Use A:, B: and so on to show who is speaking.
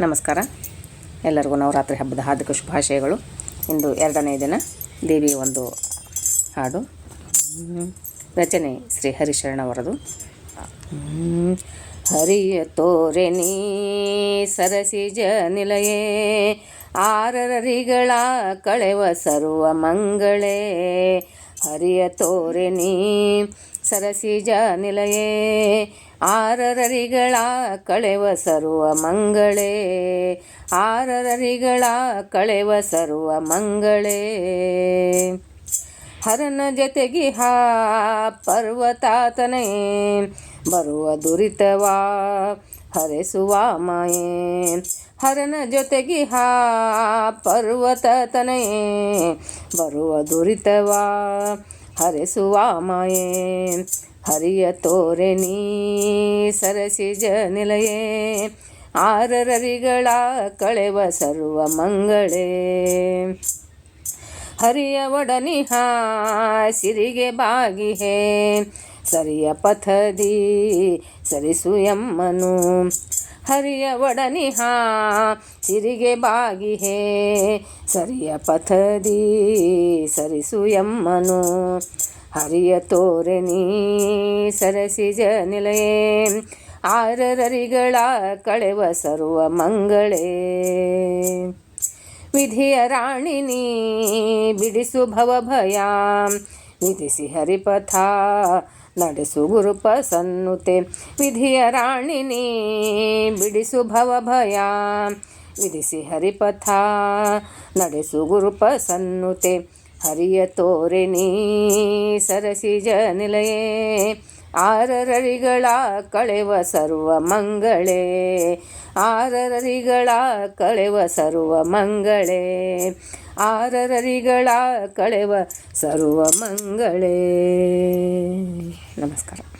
A: ನಮಸ್ಕಾರ. ಎಲ್ಲರಿಗೂ ನವರಾತ್ರಿ ಹಬ್ಬದ ಹಾರ್ದಿಕ ಶುಭಾಶಯಗಳು. ಇಂದು ಎರಡನೇ ದಿನ ದೇವಿಯ ಒಂದು ಹಾಡು. ರಚನೆ ಶ್ರೀ ಹರಿಶರಣವರದು. ಹರಿಯ ತೋರೆ ನೀ ಸರಸಿಜ ನಿಲಯೇ ಆರರಿಗಳ ಕಳೆವ ಸರ್ವ ಮಂಗಳೇ. ಹರಿಯ ತೋರೆ ನೀ ಸರಸಿಜ ನಿಲಯೇ ಆರರರಿಗಳ ಕಳೆವ ಸರ್ವ ಮಂಗಳೇ. ಆರರರಿಗಳ ಕಳೆವ ಸರ್ವ ಮಂಗಳೇ. ಹರನ ಹಾ ಪರ್ವತಾತನೇ ಬರುವ ದುರಿತವ, ಹರಿಸುವ ಮಾಯೇ. ಹರನ ಜೊತೆಗೆ ಹಾ, ಪರ್ವತ ತನೆಯೇ. ಬರುವ ದುರಿತವ, ಹರಿಸುವ ಮಾಯೇ. ಹರಿಯ ತೋರೆ ನೀ ಸರಸಿಜ ನಿಲಯೇ ಆರರರಿಗಳ ಕಳೆವ ಸರ್ವ ಮಂಗಳೇ. ಹರಿಯ ಒಡನಿಹ ಸಿರಿಗೆ ಬಾಗಿಹೆ. ಸರಿಯ ಪಥದಿ ಸರಿಸು ಎಮ್ಮನು. ಹರಿಯ ಒಡನಿಹ ಸಿರಿಗೆ ಬಾಗಿಹೆ. ಸರಿಯ ಪಥದಿ ಸರಿಸು ಎಮ್ಮನು. ಹರಿಯ ತೋರೆನಿ ಸರಸಿಜ ನಿಲಯೇ ಆರರಿಗಳ ಕಳೆವ ಸರ್ವ ಮಂಗಳೇ. ವಿಧಿಯ ರಾಣಿನಿ ಬಿಡಿಸು ಭವಭಯ. ವಿಧಿಸಿ ಹರಿಪಥ, ನಡೆಸು ಗುರುಪ ಸನ್ನುತೆ ವಿಧಿಯ ರಾಣಿನಿ ಬಿಡಿಸು ಭವಭಯ. ವಿಧಿಸಿ ಹರಿಪಥ, ನಡೆಸು ಗುರುಪ ಸನ್ನುತೆ ಹರಿಯ ತೋರೆ ನೀ, ಸರಸಿಜ ನಿಲಯೇ. ಆರರಿಗಳ ಕಳೆವ ಸರ್ವ ಮಂಗಳೇ. ಆರರರಿಗಳ ಕಳೆವ ಸರ್ವ ಮಂಗಳೇ. ಆರರರಿಗಳ ಕಳೆವ ಸರ್ವ ಮಂಗಳೇ. ನಮಸ್ಕಾರ.